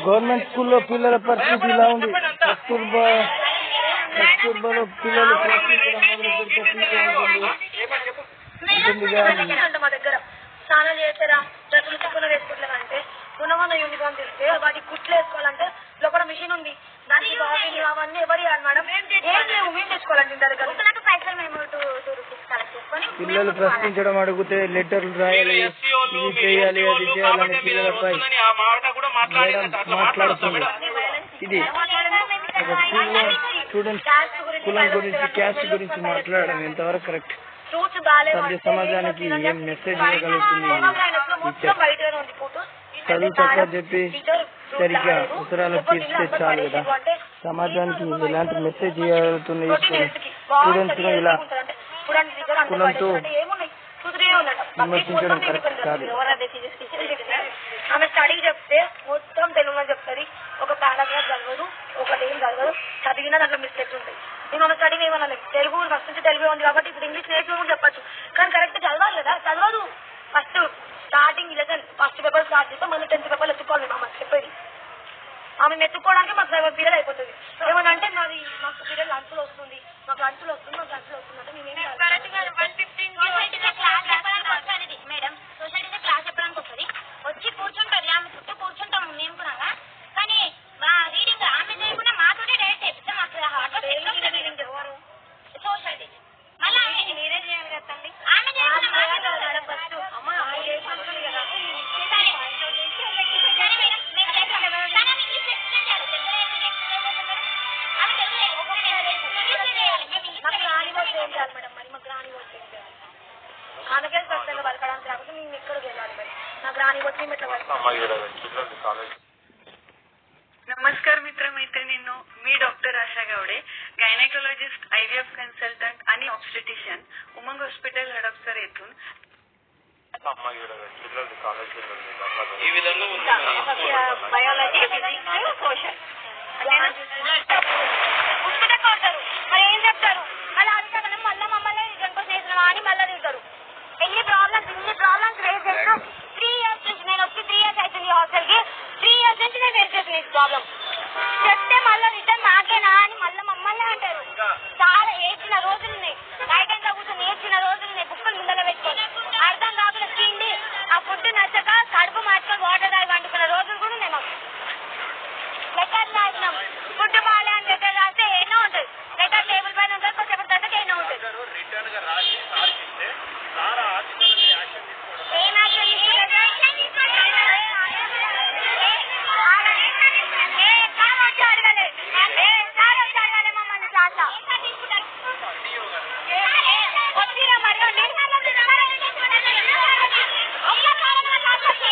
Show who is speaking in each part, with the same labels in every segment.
Speaker 1: Government స్కూల్లో పిల్లల పరిస్థితి ఇలా ఉంది. కస్తూర్బా కస్తూర్బాలో పిల్లలు
Speaker 2: అంట దగ్గర స్నానం చేస్తారా డ్రెస్సులు అంటే యూనిఫామ్ తీస్తే వాటి కుట్లు వేసుకోవాలంటే లోపల మిషన్ ఉంది దానికి బాగుంది అవన్నీ ఎవరి మేడం ఏం లేవు మేము తెచ్చుకోవాలండి దగ్గర పైసలు మేము టూ టూ రూపీస్ కలెక్ట్ చేసుకొని
Speaker 1: పిల్లలు ప్రశ్నించడం అడిగితే లెటర్లు రాయాలి ఇది చేయాలి అది చేయాలని పిల్లలపై మాట్లాడుతుంది ఇది ఒక స్కూల్లో స్టూడెంట్స్ కులం గురించి క్యాస్ట్ గురించి మాట్లాడడం ఎంతవరకు కరెక్ట్? సభ్య సమాజానికి ఏం మెసేజ్ ఇవ్వగలుగుతుంది? చదువు తక్కువ చెప్పి సరిగ్గా ఉత్తరాలు తీస్తే చాలు కదా. సమాజానికి ఎలాంటి మెసేజ్ ఇవ్వగలుగుతుంది స్టూడెంట్స్? ఇలా కులంతో విమర్శించడం కరెక్ట్ కాదు.
Speaker 2: ఆమె స్టడీ చెప్తే మొత్తం తెలుగులో చెప్తుంది. ఒక పారాగ్రాఫ్ చదవదు ఒకటి ఏం చదవదు. చదివినా దాంట్లో మిస్టేక్స్ ఉంటాయి. నేను ఆమె స్టడీ ఏమన్నా తెలుగు ఫస్ట్ నుంచి తెలుగు ఉంది కాబట్టి ఇప్పుడు ఇంగ్లీష్ నేర్చుకుని కూడా చెప్పచ్చు. కానీ కరెక్ట్ చదవాలి కదా చదవదు. First starting lesson first paper start చేస్తే మళ్ళీ టెన్త్ పేపర్ ఎత్తుకోవాలి మేము ఆమె చెప్పేది. ఆమె ఎత్తుకోవడానికి మాకు సగం పీరియడ్ అయిపోతుంది. ఏమన్నా అంటే మాది మాకు పీరియడ్ లంచ్లో వస్తుంది. మాకు లంచ్లో వస్తుంది మాకు లంచ్లో వస్తుంది అంటే మేమేం ఆమెకే స్పష్టంగా పలకడానికి రాకపోతే మేము ఎక్కడికి వెళ్ళాలి మరి నాకు రాని వచ్చి మేము ఎట్లా పలకాలి
Speaker 3: नमस्कार मित्र मैत्रिणींनो मी doctor Asha Gawade gynaecologist IVF consultant आणि ऑब्स्टेटिशियन उमंग हॉस्पिटल हडपसर येथून
Speaker 4: ఈ విధంగా ఉంది మరి
Speaker 2: బయాలజీ ఫిజిక్స్ సోషల్
Speaker 5: నేను ఫేస్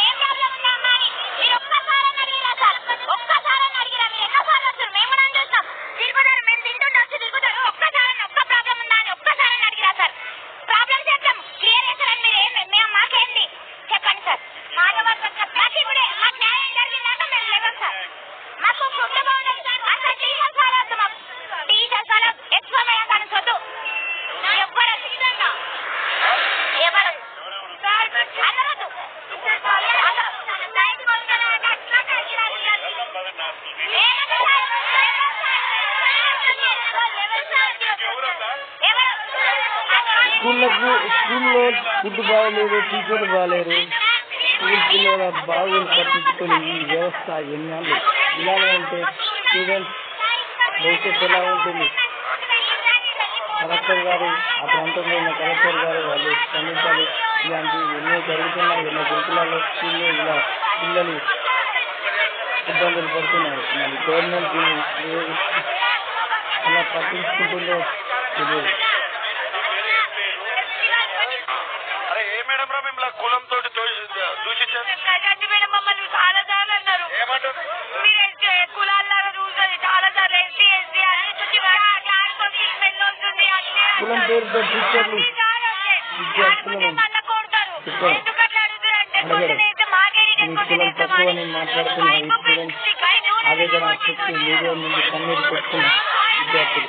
Speaker 5: ఏం ప్రాబ్లం
Speaker 1: స్కూళ్ళకు స్కూల్లో ఫుడ్ బాగలేదు టీచర్ బాగలేరు. స్కూల్ పిల్లల బాగులు పట్టించుకొని ఈ వ్యవస్థ ఎన్నాళ్ళు ఇలానే ఉంటే స్టూడెంట్స్ భవిష్యత్తు ఎలా ఉంటుంది? కలెక్టర్ గారు ఆ ప్రాంతంలో ఉన్న కలెక్టర్ గారు వాళ్ళు స్పందించాలి. ఇలాంటివి ఎన్నో జరుగుతున్నాయి ఎన్నో గురుకులాల్లో స్కూల్లో ఇలా పిల్లలు ఇబ్బందులు పడుతున్నారు. మరి గవర్నమెంట్ ఎలా పట్టించుకుంటుందో తెలియదు.
Speaker 4: కులంతో దూషించారు? ఏమంటారు?
Speaker 1: కులం పేరుతో టీచర్లు.
Speaker 5: విద్యార్థులను
Speaker 1: మీ కులం తక్కువ అని మాట్లాడుతున్న ఈ స్టూడెంట్స్ ఆవేదన శక్తి మీడియా నుండి కన్నీరు పెట్టుకున్న విద్యార్థులు.